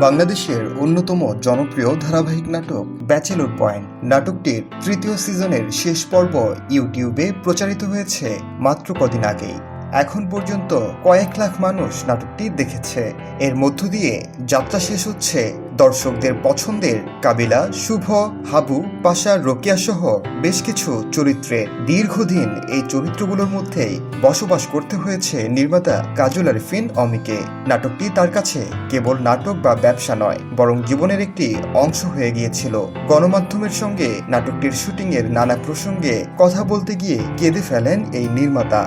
বাংলাদেশের অন্যতম জনপ্রিয় ধারাবাহিক নাটক ব্যাচেলর পয়েন্ট নাটকটির তৃতীয় সিজনের শেষ পর্ব ইউটিউবে প্রচারিত হয়েছে মাত্র কদিন আগেই। এখন পর্যন্ত কয়েক লাখ মানুষ নাটকটি দেখেছে। এর মধ্য দিয়ে যাত্রা শেষ হচ্ছে দর্শকদের পছন্দের কাবিলা, শুভ, হাবু, পাশা, রোকিয়া সহ বেশ কিছু চরিত্রে। দীর্ঘদিন এই চরিত্রগুলোর মধ্যেই বসবাস করতে হয়েছে নির্মাতা কাজল আরিফিন অমিকে। নাটকটি তার কাছে কেবল নাটক বা ব্যবসা নয়, বরং জীবনের একটি অংশ হয়ে গিয়েছিল। গণমাধ্যমের সঙ্গে নাটকটির শুটিংয়ের নানা প্রসঙ্গে কথা বলতে গিয়ে কেঁদে ফেলেন এই নির্মাতা।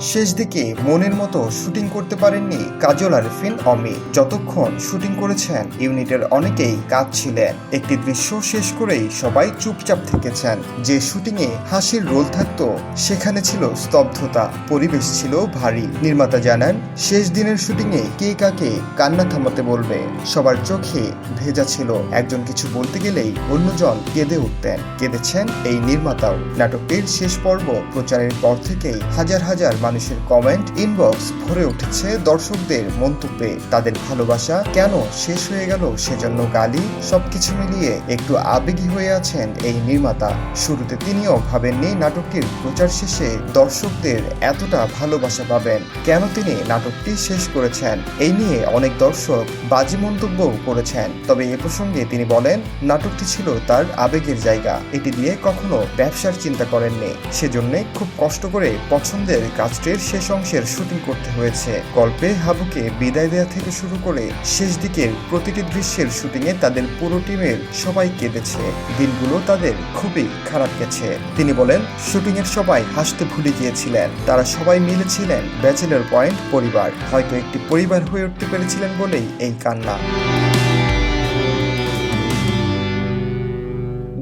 শেষ দিকে মনের মতো শুটিং করতে পারেননি কাজল আরিফিন অমি। যতক্ষণ শুটিং করেছেন, ইউনিটের অনেকেই কাজ ছিলেন। একটি দৃশ্য শেষ করেই সবাই চুপচাপ থেকেছেন। যে শুটিংয়ে হাসির রোল থাকতো, সেখানে ছিল স্তব্ধতা। পরিবেশ ছিল ভারী। নির্মাতা জানান, শেষ দিনের শুটিংয়ে কে কাকে কান্না থামাতে বলবে, সবার চোখে ভেজা ছিল। একজন কিছু বলতে গেলেই অন্যজন কেঁদে উঠতেন। কেঁদেছেন এই নির্মাতাও। নাটকটির শেষ পর্ব প্রচারের পর থেকেই হাজার হাজার মানুষের কমেন্ট ইনবক্স ভরে উঠেছে দর্শকদের মন্তব্যে। তাদের ভালোবাসা কেন শেষ হয়ে গেল সেজন্য গালি, সবকিছু মিলিয়ে একটু আবেগী হয়ে আছেন এই নির্মাতা। শুরুতে তিনিও ভাবেননি নাটকটির প্রচার শেষে দর্শকদের এতটা ভালোবাসা পাবেন। কেন তিনি নাটকটি শেষ করেছেন? এই নিয়ে অনেক দর্শক বাজি মন্তব্যও করেছেন। তবে এ প্রসঙ্গে তিনি বলেন, নাটকটি ছিল তার আবেগের জায়গা। এটি দিয়ে কখনো ব্যবসার চিন্তা করেননি। সেজন্য খুব কষ্ট করে পছন্দের কাজটির শেষ অংশের শুটিং করতে হয়েছে। গল্পে হাবুকে বিদায় দেওয়া থেকে শুরু করে শেষ দিকের প্রতিটি দৃশ্যের শুটিংয়ে তাদের পুরো টিমের সবাই কেঁদেছে। দিনগুলো তাদের খুবই খারাপ গেছে। তিনি বলেন, শুটিংয়ের সবাই হাসতে ভুলে গিয়েছিলেন। তারা সবাই মিলেছিলেন ব্যাচেলর পয়েন্ট পরিবার। হয়তো একটি পরিবার হয়ে উঠতে পেরেছিলেন বলেই এই কান্না।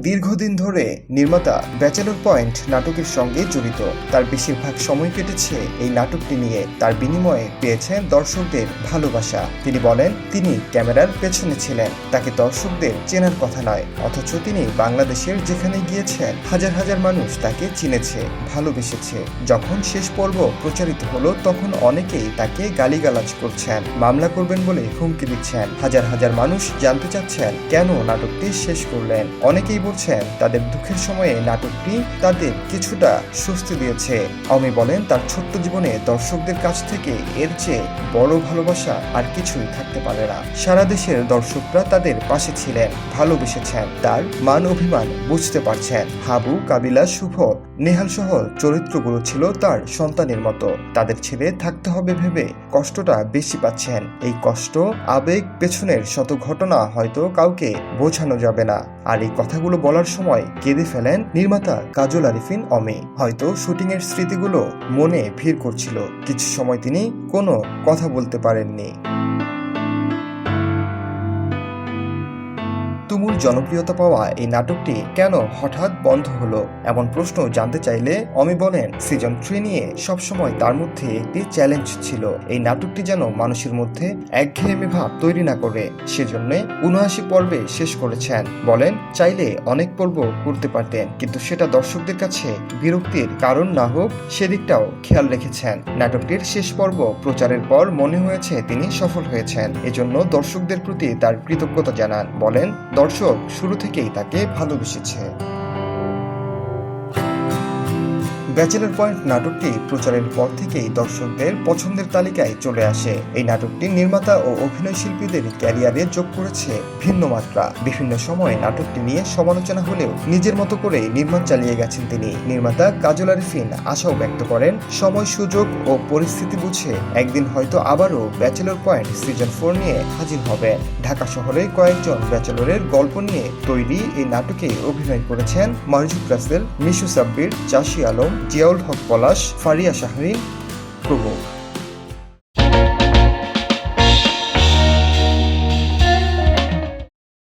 দীর্ঘদিন ধরে নির্মাতা ব্যাচেলর পয়েন্ট নাটকের সঙ্গে জড়িত। তার বেশিরভাগ সময় কেটেছে এই নাটকটি নিয়ে। তার বিনিময়ে পেয়েছেন দর্শকদের ভালোবাসা। তিনি বলেন, তিনি ক্যামেরার পেছনে ছিলেন। তাকে দর্শকদের চেনার কথা নয়, অথচ তিনি বাংলাদেশের যেখানে গিয়েছেন, হাজার হাজার মানুষ তাকে চিনেছে, ভালোবেসেছে। যখন শেষ পর্ব প্রচারিত হলো, তখন অনেকেই তাকে গালিগালাজ করছেন, মামলা করবেন বলে হুমকি দিচ্ছেন। হাজার হাজার মানুষ জানতে চাচ্ছেন, কেন নাটকটি শেষ করলেন? অনেকেই বলছেন তাদের দুঃখের সময়ে নাটকটি তাদের কিছুটা স্বস্তি দিয়েছে। অমি বলেন, তার ছোট্ট জীবনে দর্শকদের কাছ থেকে এর চেয়ে বড় ভালোবাসা আর কিছুই থাকতে পারে না। সারা দেশের দর্শকরা তাদের পাশে ছিলেন, ভালোবেসেছেন। তার মান অভিমান বুঝতে পারছেন। হাবু, কাবিলা, শুভ, নেহাল সহ চরিত্রগুলো ছিল তার সন্তানের মতো। তাদের ছেড়ে থাকতে হবে ভেবে কষ্টটা বেশি পাচ্ছেন। এই কষ্ট, আবেগ পেছনের শত ঘটনা হয়তো কাউকে বোঝানো যাবে না। আর এই কথাগুলো বলার সময় কেঁদে ফেলেন নির্মাতা কাজল আরিফিন অমি। হয়তো শুটিংয়ের স্মৃতিগুলো মনে ভিড় করছিল। কিছু সময় তিনি কোনো কথা বলতে পারেননি। তুমুল জনপ্রিয়তা পাওয়া এই নাটকটি কেন হঠাৎ বন্ধ হলো? এমন প্রশ্ন জানতে চাইলে অমি বলেন সিজন থ্রি নিয়ে সবসময় তার মধ্যে একটি চ্যালেঞ্জ ছিল। এই নাটকটি যেন মানুষের মধ্যে একঘেয়েমি ভাব তৈরি না করে, সেজন্য উনআশি পর্বে শেষ করেছেন। বলেন, চাইলে অনেক পর্ব করতে পারতেন, কিন্তু সেটা দর্শকদের কাছে বিরক্তির কারণ না হোক, সেদিকটাও খেয়াল রেখেছেন। নাটকটির শেষ পর্ব প্রচারের পর মনে হয়েছে তিনি সফল হয়েছেন, এজন্য দর্শকদের প্রতি তার কৃতজ্ঞতা জানান। বলেন দর্শক শুরু থেকেই তাকে ভালোবেসেছে। ব্যাচেলর পয়েন্ট নাটকটি প্রচারের পর থেকেই দর্শকদের পছন্দের তালিকায় চলে আসে। এই নাটকটি নির্মাতা ও অভিনয় শিল্পীদের ক্যারিয়ারে যোগ করেছে ভিন্ন মাত্রা। বিভিন্ন সময়ে নাটকটি নিয়ে সমালোচনা হলেও নিজের মতো করে নির্মাণ চালিয়ে গেছেন তিনি। নির্মাতা কাজল আরিফিন আশাও ব্যক্ত করেন, সময়, সুযোগ ও পরিস্থিতি বুঝে একদিন হয়তো আবারও ব্যাচেলর পয়েন্ট সিজন ফোর নিয়ে হাজির হবে। ঢাকা শহরে কয়েকজন ব্যাচেলরের গল্প নিয়ে তৈরি এই নাটকে অভিনয় করেছেন মারজুক রাসেল মিশু সাব্বির, চাষি আলম জিয়াউল হক পলাশ ফারিয়া শাহরিন প্রমুখ।